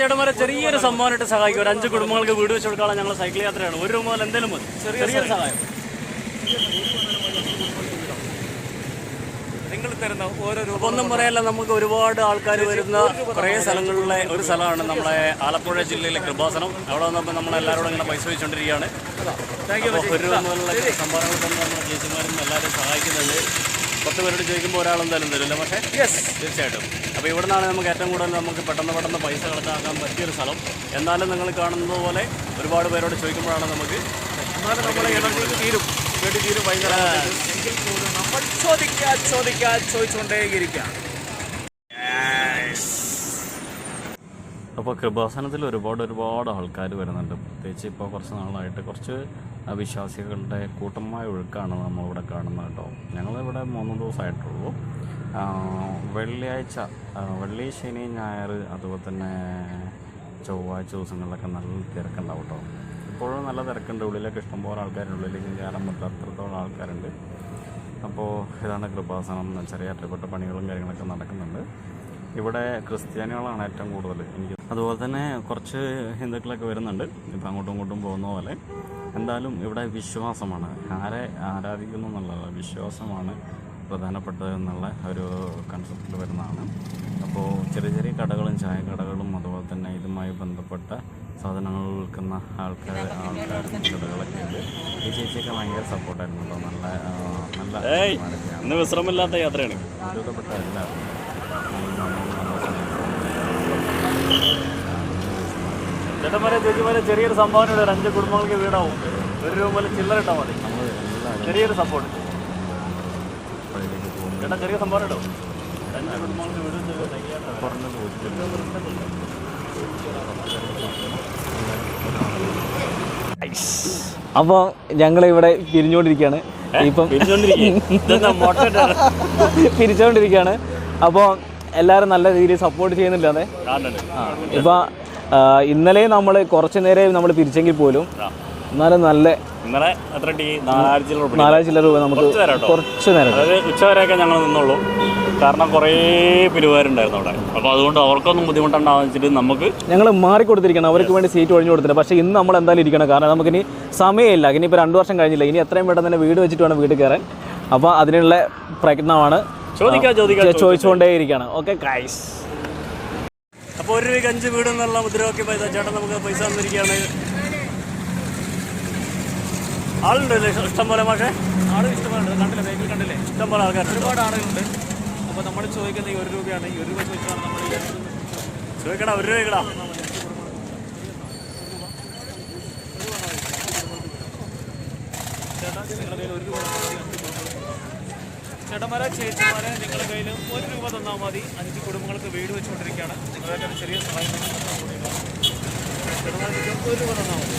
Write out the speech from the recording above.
ചേട്ടന്മാരെ ചെറിയൊരു സമ്മാനമായിട്ട് സഹായിക്കും. ഒരു അഞ്ച് കുടുംബങ്ങൾക്ക് വീട് വെച്ച് കൊടുക്കാനുള്ള ഞങ്ങൾ സൈക്കിൾ യാത്രയാണ്. ഒരു രൂപ മുതൽ എന്തെങ്കിലും മതി. ചെറിയൊരു സഹായം. നിങ്ങൾ തരുന്ന ഓരോ രൂപ ഒന്നും പറയല്ല നമുക്ക് ഒരുപാട് ആൾക്കാർ വരുന്ന കുറേ സ്ഥലങ്ങളിലെ ഒരു സ്ഥലമാണ് നമ്മളെ ആലപ്പുഴ ജില്ലയിലെ കൃപാസനം. അവിടെ വന്നപ്പോൾ നമ്മൾ എല്ലാവരോടും ഇങ്ങനെ പൈസ വെച്ചുകൊണ്ടിരിക്കുകയാണ് ഒരു രൂപ മുതലുള്ള സംഭാവനകൾ തന്നെ നമ്മുടെ ചേച്ചിമാരും എല്ലാവരും സഹായിക്കുന്നുണ്ട്. പത്ത് പേരോട് ചോദിക്കുമ്പോൾ ഒരാൾ എന്തായാലും തരുമല്ലോ പക്ഷേ യെസ് തീർച്ചയായിട്ടും. അപ്പോൾ ഇവിടെ നിന്നാണ് നമുക്ക് ഏറ്റവും കൂടുതൽ നമുക്ക് പെട്ടെന്ന് പെട്ടെന്ന് പൈസ കണക്കാക്കാൻ പറ്റിയൊരു സ്ഥലം. എന്നാലും നിങ്ങൾ കാണുന്നത് പോലെ ഒരുപാട് പേരോട് ചോദിക്കുമ്പോഴാണ് നമുക്ക് എന്നാലും നമ്മളെ എനർജി തീരും. വേണ്ടി തീരും ഭയങ്കര എങ്കിൽ പോലും നമ്മൾ ചോദിക്കാൻ ചോദിക്കാൻ ചോദിച്ചുകൊണ്ടേയിരിക്കാം. അപ്പോൾ കൃപാസനത്തിൽ ഒരുപാട് ഒരുപാട് ആൾക്കാർ വരുന്നുണ്ട്. പ്രത്യേകിച്ച് ഇപ്പോൾ കുറച്ച് നാളായിട്ട് കുറച്ച് വിശ്വാസികളുടെ കൂട്ടമായ ഒഴുക്കാണ് നമ്മളിവിടെ കാണുന്നത് കേട്ടോ. ഞങ്ങളിവിടെ മൂന്ന് ദിവസമായിട്ടുള്ളൂ. വെള്ളിയാഴ്ച വെള്ളി ശനി ഞായർ അതുപോലെ തന്നെ ചൊവ്വാഴ്ച ദിവസങ്ങളിലൊക്കെ നല്ല തിരക്കുണ്ടാവും കേട്ടോ. ഇപ്പോഴും നല്ല തിരക്കുണ്ട്. ഉള്ളിലൊക്കെ ഇഷ്ടംപോലെ ആൾക്കാരുണ്ട്. ഉള്ളിലേക്ക് കയറാൻ പറ്റാത്ത അത്രത്തോളം ആൾക്കാരുണ്ട്. അപ്പോൾ ഇതാണ് കൃപാസനം ചെറിയ അറ്റപ്പെട്ട പണികളും കാര്യങ്ങളൊക്കെ നടക്കുന്നുണ്ട്. ഇവിടെ ക്രിസ്ത്യാനികളാണ് ഏറ്റവും കൂടുതൽ എനിക്ക് അതുപോലെ തന്നെ കുറച്ച് ഹിന്ദുക്കളൊക്കെ വരുന്നുണ്ട്. ഇപ്പം അങ്ങോട്ടും ഇങ്ങോട്ടും പോകുന്ന പോലെ. എന്തായാലും ഇവിടെ വിശ്വാസമാണ്. ആരെ ആരാധിക്കുന്നു എന്നുള്ളത് വിശ്വാസമാണ് പ്രധാനപ്പെട്ടത് എന്നുള്ള ഒരു കൺസെപ്റ്റിൽ വരുന്നതാണ്. അപ്പോൾ ചെറിയ ചെറിയ കടകളും ചായ കടകളും അതുപോലെ തന്നെ ഇതുമായി ബന്ധപ്പെട്ട സാധനങ്ങൾ വിൽക്കുന്ന ആൾക്കാർ ആൾക്കാർ കടകളൊക്കെ ഉണ്ട്. ഈ ചേച്ചിയൊക്കെ ഭയങ്കര സപ്പോർട്ടായിരുന്നു നല്ല നല്ല. വിശ്രമില്ലാത്ത യാത്രയാണ്. ഒരുവിധപ്പെട്ട എല്ലാവരും ചേട്ടന്മാരെ ചേച്ചിമാരെ ചെറിയൊരു സംഭാവന ഒരു അഞ്ച് കുടുംബങ്ങൾക്ക് വീടാവും. ഒരു രൂപ പോലെ ചില്ലറ ഇട്ടാൽ മതി. ചെറിയൊരു സപ്പോർട്ട് ചേട്ടാ ചെറിയ സംഭാവന ഇടോ അഞ്ച് കുടുംബങ്ങൾക്ക് വീട് അപ്പോൾ ഞങ്ങൾ ഇവിടെ പിരിഞ്ഞുകൊണ്ടിരിക്കുകയാണ് ഇപ്പം പിരിച്ചോണ്ടിരിക്കുകയെ. അപ്പോൾ എല്ലാവരും നല്ല രീതിയിൽ സപ്പോർട്ട് ചെയ്യുന്നില്ല അതെ? ഇപ്പോൾ ഇന്നലെ നമ്മൾ കുറച്ച് നേരം നമ്മൾ പിരിച്ചെങ്കിൽ പോലും. എന്നാലും നല്ല ഇന്നലെ എത്ര ടീ? നാലായിരത്തി. രൂപ നമുക്ക് കുറച്ച് നേരം. അതായത് ഉച്ചവരെയൊക്കെ ഞങ്ങൾ നിന്നുള്ളൂ. കാരണം കുറേ പിരിവുകാരുണ്ടായിരുന്നു അവിടെ. അപ്പോൾ അതുകൊണ്ട് അവർക്കൊന്നും ബുദ്ധിമുട്ടുണ്ടാവാന്ന് വെച്ചിട്ട് നമുക്ക് ഞങ്ങൾ മാറിക്കൊടുത്തിരിക്കണം. അവർക്ക് വേണ്ടി സീറ്റ് ഒഴിഞ്ഞു കൊടുത്തില്ല പക്ഷേ ഇന്ന് നമ്മൾ എന്തായാലും ഇരിക്കണം. കാരണം നമുക്കിനി സമയമില്ല. ഇനി ഇനിയിപ്പോൾ രണ്ട് വർഷം കഴിഞ്ഞില്ല. ഇനി എത്രയും പെട്ടെന്ന് തന്നെ വീട് വെച്ചിട്ട് വേണം വീട് കയറാൻ. അപ്പോൾ അതിനുള്ള പ്രയത്നമാണ്. ചോദിച്ചുകൊണ്ടേയിരിക്കുകയാണ് ഓക്കെ ഗൈസ് അപ്പോൾ ഒരു രൂപയ്ക്ക് അഞ്ച് വീട് എന്നുള്ള മുദ്രാവാക്യം പൈസ ചേട്ടൻ നമുക്ക് പൈസ തന്നിരിക്കുകയാണ്. ആളുണ്ടല്ലേ ഇഷ്ടം പോലെ പക്ഷേ ആളും ഇഷ്ടമാണ് കണ്ടില്ലേ? ബാങ്കിൽ കണ്ടില്ലേ? ഇഷ്ടം പോലെ ആൾക്കാർ ഒരുപാട് ആളുകളുണ്ട്. അപ്പോൾ നമ്മൾ ചോദിക്കുന്ന ഈ ഒരു രൂപയാണ്. ഈ ഒരു രൂപ ചോദിച്ചാണ് നമ്മൾ ചോദിക്കടാ ഒരു രൂപയ്ക്കടാ ചേട്ടാ നിങ്ങളുടെ കയ്യിൽ ഒരു രൂപ തന്നാൽ മതി അഞ്ച് കുടുംബങ്ങൾക്ക് ചേട്ടന്മാരെ ചേച്ചിമാരെ നിങ്ങളുടെ കയ്യിൽ ഒരു രൂപ തന്നാൽ മതി. അഞ്ച് കുടുംബങ്ങൾക്ക് വീട് വെച്ചുകൊണ്ടിരിക്കുകയാണ്. നിങ്ങളുടെ ചെറിയ സഹായം ഒരു രൂപ തന്നാൽ മതി.